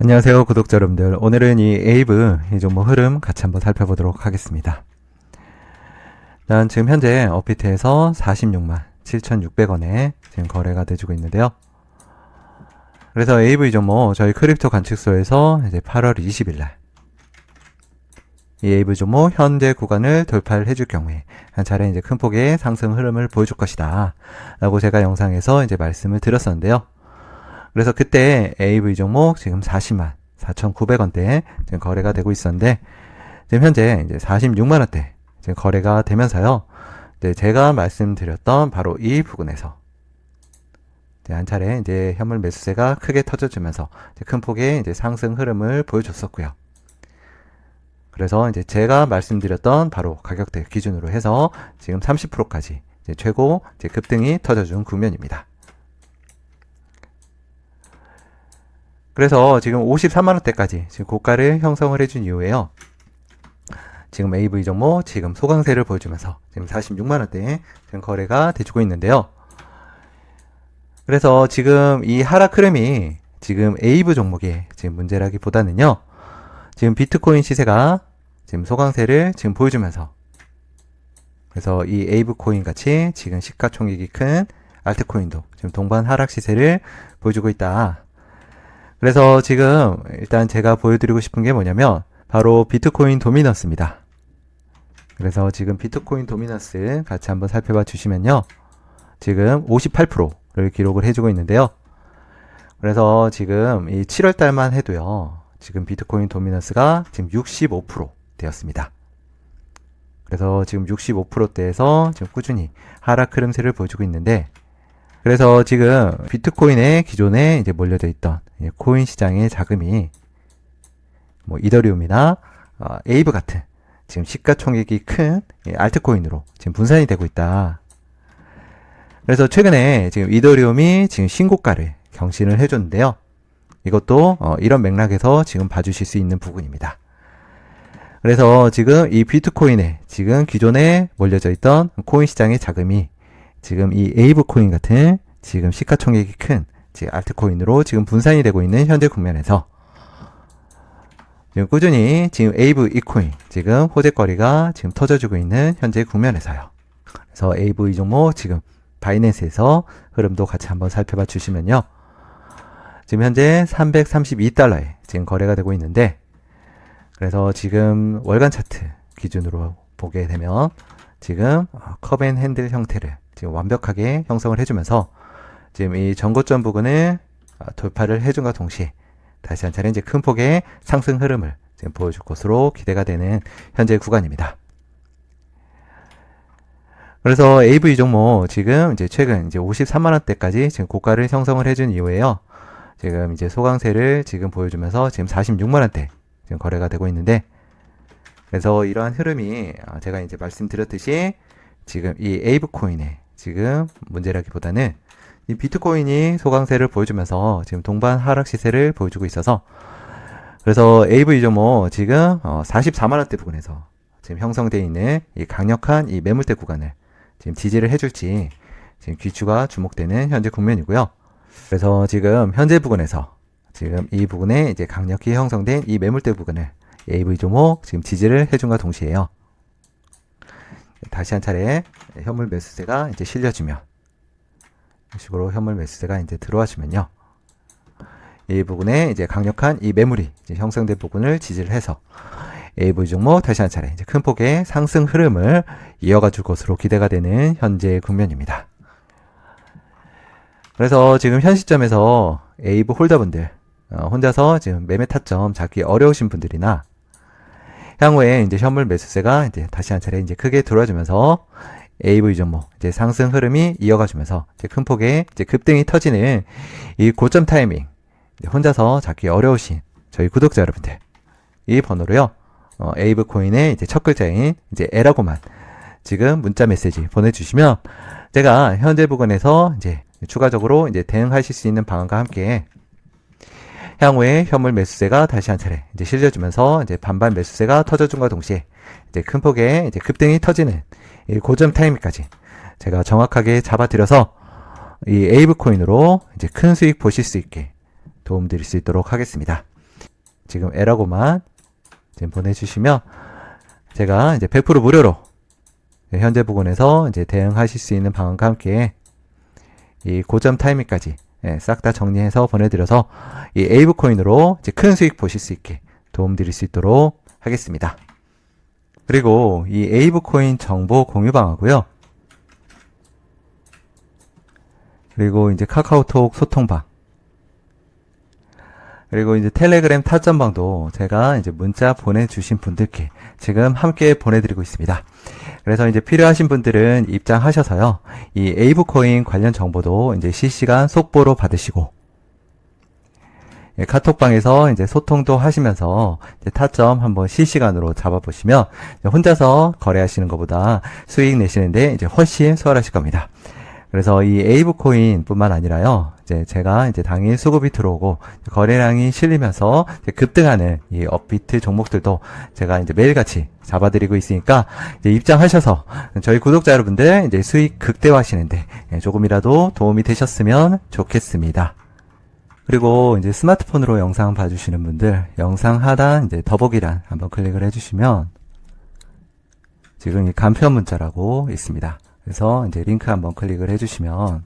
안녕하세요 구독자 여러분들. 오늘은 이 에이브 이 종목 흐름 같이 한번 살펴보도록 하겠습니다. 일단 지금 현재 업비트에서 46만 7,600원에 지금 거래가 돼주고 있는데요. 그래서 에이브 이 종목 저희 크립토 관측소에서 이제 8월 20일 날 이 에이브 종목 현재 구간을 돌파를 해줄 경우에 한 차례 이제 큰 폭의 상승 흐름을 보여줄 것이다 라고 제가 영상에서 이제 말씀을 드렸었는데요 그래서 그때 AV 종목 지금 40만 4,900원대 지금 거래가 되고 있었는데 지금 현재 이제 46만 원대 지금 거래가 되면서요. 이제 제가 말씀드렸던 바로 이 부분에서 이제 한 차례 이제 현물 매수세가 크게 터져주면서 큰 폭의 이제 상승 흐름을 보여줬었고요. 그래서 이제 제가 말씀드렸던 바로 가격대 기준으로 해서 지금 30%까지 이제 최고 급등이 터져준 국면입니다. 그래서 지금 53만원대까지 지금 고가를 형성을 해준 이후에요. 지금 AV 종목 지금 소강세를 보여주면서 지금 46만원대에 지금 거래가 돼주고 있는데요. 그래서 지금 이 하락 흐름이 지금 에이브 종목의 지금 문제라기보다는요. 지금 비트코인 시세가 지금 소강세를 지금 보여주면서 그래서 이 에이브 코인 같이 지금 시가총액이 큰 알트코인도 지금 동반 하락 시세를 보여주고 있다. 그래서 지금 일단 제가 보여드리고 싶은 게 뭐냐면 바로 비트코인 도미넌스입니다. 그래서 지금 비트코인 도미넌스 같이 한번 살펴봐 주시면요. 지금 58%를 기록을 해주고 있는데요. 그래서 지금 이 7월 달만 해도요. 지금 비트코인 도미넌스가 지금 65% 되었습니다. 그래서 지금 65%대에서 지금 꾸준히 하락 흐름세를 보여주고 있는데 그래서 지금 비트코인의 기존에 이제 몰려져 있던 코인 시장의 자금이 뭐 이더리움이나 어, 에이브 같은 지금 시가총액이 큰 알트코인으로 지금 분산이 되고 있다. 그래서 최근에 지금 이더리움이 지금 신고가를 경신을 해줬는데요. 이것도 어, 이런 맥락에서 지금 봐주실 수 있는 부분입니다. 그래서 지금 이 비트코인에 지금 기존에 몰려져 있던 코인 시장의 자금이 지금 이 에이브 코인 같은 지금 시가총액이 큰 지금 알트코인으로 지금 분산이 되고 있는 현재 국면에서 지금 꾸준히 지금 에이브 이코인 지금 호재거리가 지금 터져주고 있는 현재 국면에서요. 그래서 에이브 이 종목 지금 바이낸스에서 흐름도 같이 한번 살펴봐 주시면요. 지금 현재 332달러에 지금 거래가 되고 있는데 그래서 지금 월간 차트 기준으로 보게 되면 지금 컵앤 핸들 형태를 지금 완벽하게 형성을 해주면서 지금 이 전고점 부근을 돌파를 해준과 동시에 다시 한 차례 이제 큰 폭의 상승 흐름을 지금 보여줄 것으로 기대가 되는 현재 구간입니다. 그래서 AV 종목 지금 이제 최근 이제 53만 원대까지 지금 고가를 형성을 해준 이후에요. 지금 이제 소강세를 지금 보여주면서 지금 46만 원대 지금 거래가 되고 있는데 그래서 이러한 흐름이 제가 이제 말씀드렸듯이 지금 이 에이브 코인의 지금 문제라기보다는 이 비트코인이 소강세를 보여주면서 지금 동반 하락 시세를 보여주고 있어서 그래서 AV 종목 지금 44만 원대 어, 부근에서 지금 형성되어 있는 이 강력한 이 매물대 구간을 지금 지지를 해줄지 지금 귀추가 주목되는 현재 국면이고요. 그래서 지금 현재 부근에서 지금 이 부분에 이제 강력히 형성된 이 매물대 부근을 AV 종목 지금 지지를 해준과 동시에요. 다시 한 차례 현물 매수세가 이제 실려주면 이 식으로 현물 매수세가 이제 들어와주면요. 이 부분에 이제 강력한 이 매물이 형성된 부분을 지지를 해서 AV 종목 다시 한 차례 이제 큰 폭의 상승 흐름을 이어가 줄 것으로 기대가 되는 현재 국면입니다. 그래서 지금 현 시점에서 에이브 홀더분들 어, 혼자서 지금 매매 타점 잡기 어려우신 분들이나 향후에 이제 현물 매수세가 이제 다시 한 차례 이제 크게 들어와주면서 AV 종목 이제 상승 흐름이 이어가주면서 이제 큰 폭의 이제 급등이 터지는 이 고점 타이밍. 혼자서 잡기 어려우신 저희 구독자 여러분들. 이 번호로요. 어, 에이브 코인의 이제 첫 글자인 이제 에라고만 지금 문자 메시지 보내주시면 제가 현재 부근에서 이제 추가적으로 이제 대응하실 수 있는 방안과 함께 향후에 현물 매수세가 다시 한 차례 이제 실려주면서 이제 반반 매수세가 터져준과 동시에 이제 큰 폭의 이제 급등이 터지는 이 고점 타이밍까지 제가 정확하게 잡아드려서 이 에이브 코인으로 이제 큰 수익 보실 수 있게 도움드릴 수 있도록 하겠습니다. 지금 에라고만 지금 보내주시면 제가 이제 100% 무료로 네, 현재 부근에서 이제 대응하실 수 있는 방안과 함께 이 고점 타이밍까지 예, 싹다 정리해서 보내드려서 이 에이브 코인으로 이제 큰 수익 보실 수 있게 도움드릴 수 있도록 하겠습니다. 그리고 이 에이브 코인 정보 공유 방하고요. 그리고 이제 카카오톡 소통방. 그리고 이제 텔레그램 타점방도 제가 이제 문자 보내주신 분들께 지금 함께 보내드리고 있습니다. 그래서 이제 필요하신 분들은 입장하셔서요. 이 에이브 코인 관련 정보도 이제 실시간 속보로 받으시고 예, 카톡방에서 이제 소통도 하시면서 이제 타점 한번 실시간으로 잡아보시면 혼자서 거래하시는 것보다 수익 내시는데 이제 훨씬 수월하실 겁니다. 그래서 이 에이브 코인 뿐만 아니라요. 이제 제가 이제 당일 수급이 들어오고 거래량이 실리면서 급등하는 이 업비트 종목들도 제가 이제 매일같이 잡아드리고 있으니까 이제 입장하셔서 저희 구독자 여러분들 이제 수익 극대화하시는데 예, 조금이라도 도움이 되셨으면 좋겠습니다. 그리고 이제 스마트폰으로 영상 봐주시는 분들 영상 하단 이제 더보기란 한번 클릭을 해주시면 지금 이 간편 문자라고 있습니다. 그래서 이제 링크 한번 클릭을 해주시면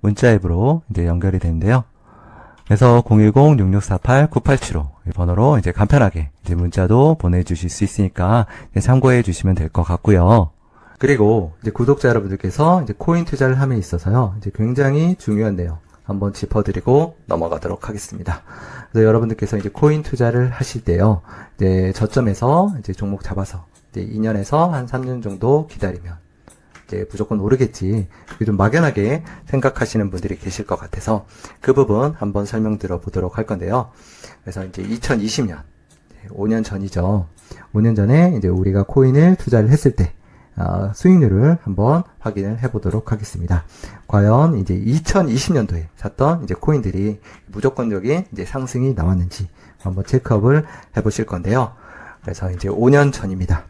문자 앱으로 이제 연결이 되는데요. 그래서 010-6648-9875 이 번호로 이제 간편하게 이제 문자도 보내주실 수 있으니까 참고해 주시면 될 것 같고요. 그리고 이제 구독자 여러분들께서 이제 코인 투자를 함에 있어서요. 이제 굉장히 중요한 내용 한번 짚어드리고 넘어가도록 하겠습니다. 그래서 여러분들께서 이제 코인 투자를 하실 때요. 이제 저점에서 이제 종목 잡아서 이제 2년에서 한 3년 정도 기다리면 이제 무조건 오르겠지. 좀 막연하게 생각하시는 분들이 계실 것 같아서 그 부분 한번 설명 들어보도록 할 건데요. 그래서 이제 2020년 5년 전이죠. 5년 전에 이제 우리가 코인을 투자를 했을 때 어, 수익률을 한번 확인을 해보도록 하겠습니다. 과연 이제 2020년도에 샀던 이제 코인들이 무조건적인 이제 상승이 나왔는지 한번 체크업을 해보실 건데요. 그래서 이제 5년 전입니다.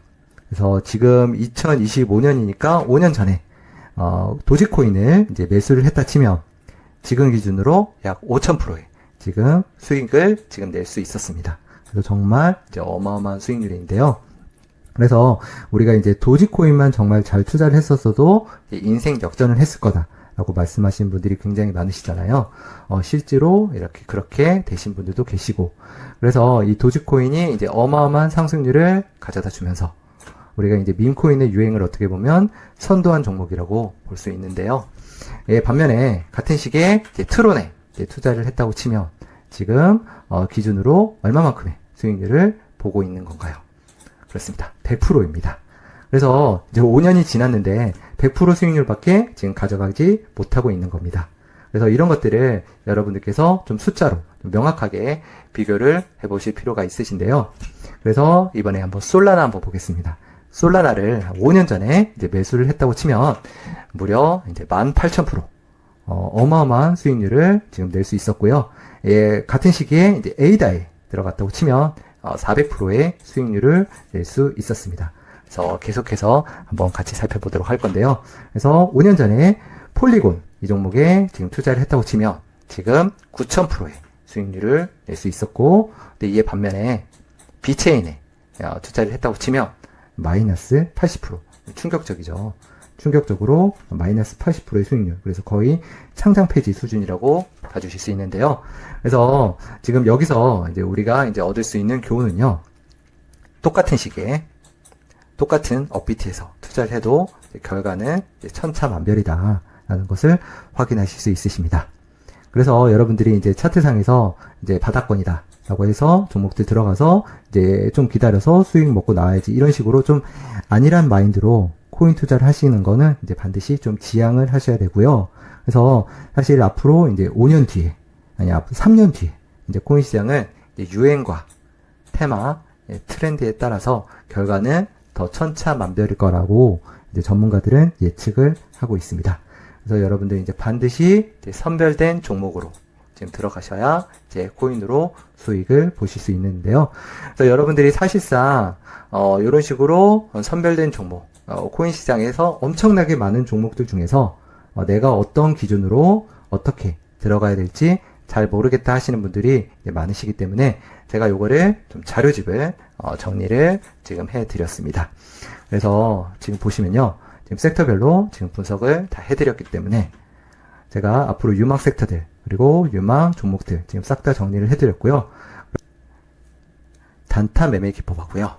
그래서 지금 2025년이니까 5년 전에 어, 도지코인을 이제 매수를 했다 치면 지금 기준으로 약 5,000%의 지금 수익을 지금 낼 수 있었습니다. 그래서 정말 이제 어마어마한 수익률인데요. 그래서 우리가 이제 도지코인만 정말 잘 투자를 했었어도 인생 역전을 했을 거다 라고 말씀하시는 분들이 굉장히 많으시잖아요. 어, 실제로 이렇게 그렇게 되신 분들도 계시고 그래서 이 도지코인이 이제 어마어마한 상승률을 가져다 주면서 우리가 이제 민코인의 유행을 어떻게 보면 선도한 종목이라고 볼 수 있는데요. 예, 반면에 같은 시기에 트론에 투자를 했다고 치면 지금 어, 기준으로 얼마만큼의 수익률을 보고 있는 건가요? 그렇습니다. 100%입니다. 그래서 이제 5년이 지났는데 100% 수익률밖에 지금 가져가지 못하고 있는 겁니다. 그래서 이런 것들을 여러분들께서 좀 숫자로 좀 명확하게 비교를 해보실 필요가 있으신데요. 그래서 이번에 한번 솔라나 한번 보겠습니다. 솔라나를 5년 전에 이제 매수를 했다고 치면 무려 이제 18,000% 어, 어마어마한 수익률을 지금 낼 수 있었고요. 예, 같은 시기에 이제 에이다에 들어갔다고 치면 어, 400%의 수익률을 낼 수 있었습니다. 그래서 계속해서 한번 같이 살펴보도록 할 건데요. 그래서 5년 전에 폴리곤 이 종목에 지금 투자를 했다고 치면 지금 9,000%의 수익률을 낼 수 있었고, 근데 이에 반면에 비체인에 어, 투자를 했다고 치면 마이너스 80% 충격적이죠. 충격적으로 마이너스 80%의 수익률. 그래서 거의 창장 폐지 수준이라고 봐주실 수 있는데요. 그래서 지금 여기서 이제 우리가 이제 얻을 수 있는 교훈은요. 똑같은 시기에 똑같은 업비트에서 투자를 해도 결과는 천차만별이다. 라는 것을 확인하실 수 있으십니다. 그래서 여러분들이 이제 차트상에서 이제 바닥권이다. 라고 해서 종목들 들어가서 이제 좀 기다려서 수익 먹고 나와야지 이런 식으로 좀 아니란 마인드로 코인 투자를 하시는 거는 이제 반드시 좀 지양을 하셔야 되고요. 그래서 사실 앞으로 이제 5년 뒤에 아니 앞으로 3년 뒤에 이제 코인 시장은 이제 유행과 테마 예, 트렌드에 따라서 결과는 더 천차만별일 거라고 이제 전문가들은 예측을 하고 있습니다. 그래서 여러분들 이제 반드시 이제 선별된 종목으로 지금 들어가셔야 이제 코인으로 수익을 보실 수 있는데요. 그래서 여러분들이 사실상 어, 이런 식으로 선별된 종목, 어, 코인 시장에서 엄청나게 많은 종목들 중에서 어, 내가 어떤 기준으로 어떻게 들어가야 될지 잘 모르겠다 하시는 분들이 많으시기 때문에 제가 요거를 좀 자료집을 어, 정리를 지금 해 드렸습니다. 그래서 지금 보시면요. 지금 섹터별로 지금 분석을 다 해드렸기 때문에 제가 앞으로 유망 섹터들 그리고 유망 종목들 지금 싹 다 정리를 해드렸고요. 단타 매매 기법하고요.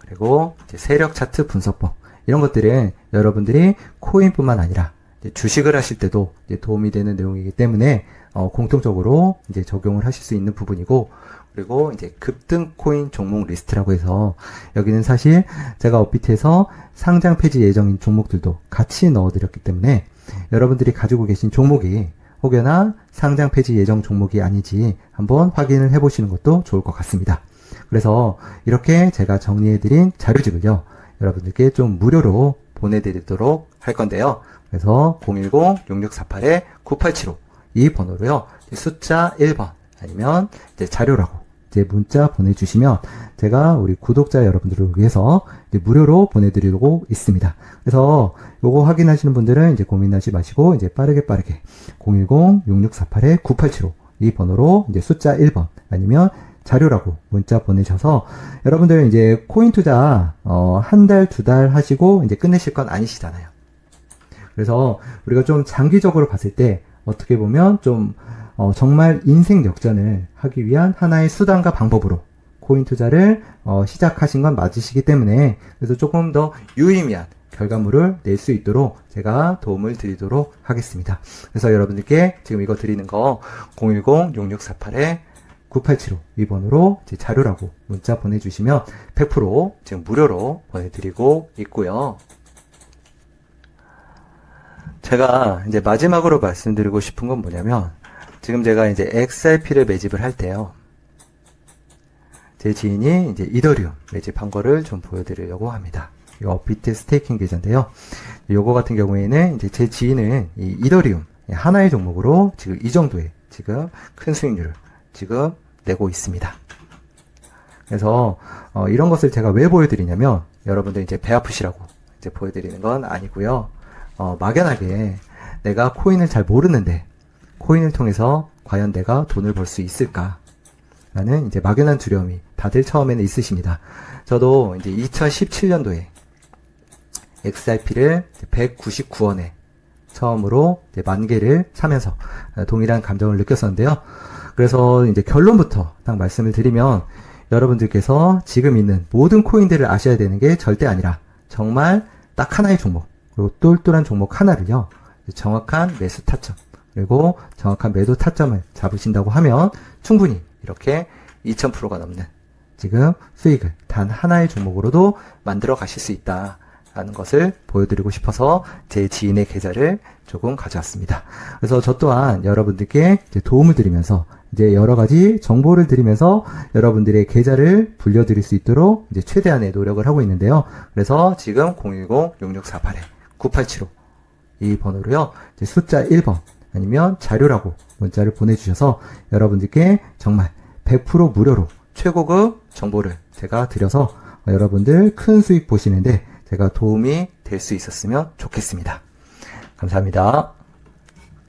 그리고 세력 차트 분석법 이런 것들은 여러분들이 코인뿐만 아니라 주식을 하실 때도 도움이 되는 내용이기 때문에 어, 공통적으로 이제 적용을 하실 수 있는 부분이고 그리고 이제 급등 코인 종목 리스트라고 해서 여기는 사실 제가 업비트에서 상장 폐지 예정인 종목들도 같이 넣어드렸기 때문에 여러분들이 가지고 계신 종목이 혹여나 상장 폐지 예정 종목이 아니지 한번 확인을 해보시는 것도 좋을 것 같습니다. 그래서 이렇게 제가 정리해드린 자료집을요, 여러분들께 좀 무료로 보내드리도록 할 건데요. 그래서 010-6648-9875 이 번호로요, 숫자 1번 아니면 이제 자료라고 이제 문자 보내주시면 제가 우리 구독자 여러분들을 위해서 무료로 보내드리고 있습니다. 그래서 요거 확인하시는 분들은 이제 고민하지 마시고 이제 빠르게 빠르게 010-6648-9875 이 번호로 이제 숫자 1번 아니면 자료라고 문자 보내셔서 여러분들 이제 코인 투자 어, 한 달, 두 달 하시고 이제 끝내실 건 아니시잖아요. 그래서 우리가 좀 장기적으로 봤을 때 어떻게 보면 좀 어, 정말 인생 역전을 하기 위한 하나의 수단과 방법으로 코인 투자를 어, 시작하신 건 맞으시기 때문에 그래서 조금 더 유의미한 결과물을 낼 수 있도록 제가 도움을 드리도록 하겠습니다. 그래서 여러분들께 지금 이거 드리는 거 010-6648에 9875 이번으로 제 자료라고 문자 보내주시면 100% 지금 무료로 보내드리고 있고요. 제가 이제 마지막으로 말씀드리고 싶은 건 뭐냐면 지금 제가 이제 XRP를 매집을 할 때요. 제 지인이 이제 이더리움 매집한 거를 좀 보여드리려고 합니다. 이거 업비트 스테이킹 계좌인데요. 요거 같은 경우에는 이제 제 지인은 이 이더리움 하나의 종목으로 지금 이 정도의 지금 큰 수익률을 지금 내고 있습니다. 그래서 어, 이런 것을 제가 왜 보여드리냐면 여러분들 이제 배 아프시라고 이제 보여드리는 건 아니고요. 어, 막연하게 내가 코인을 잘 모르는데 코인을 통해서 과연 내가 돈을 벌 수 있을까? 라는 이제 막연한 두려움이 다들 처음에는 있으십니다. 저도 이제 2017년도에 XRP를 199원에 처음으로 만 개를 사면서 동일한 감정을 느꼈었는데요. 그래서 이제 결론부터 딱 말씀을 드리면 여러분들께서 지금 있는 모든 코인들을 아셔야 되는 게 절대 아니라 정말 딱 하나의 종목 그리고 똘똘한 종목 하나를요 정확한 매수 타점 그리고 정확한 매도 타점을 잡으신다고 하면 충분히 이렇게 2000%가 넘는 지금 수익을 단 하나의 종목으로도 만들어 가실 수 있다. 라는 것을 보여드리고 싶어서 제 지인의 계좌를 조금 가져왔습니다. 그래서 저 또한 여러분들께 도움을 드리면서 이제 여러 가지 정보를 드리면서 여러분들의 계좌를 불려드릴 수 있도록 이제 최대한의 노력을 하고 있는데요. 그래서 지금 010-6648-9875 이 번호로요. 숫자 1번 아니면 자료라고 문자를 보내주셔서 여러분들께 정말 100% 무료로 최고급 정보를 제가 드려서 여러분들 큰 수익 보시는데 제가 도움이 될 수 있었으면 좋겠습니다. 감사합니다.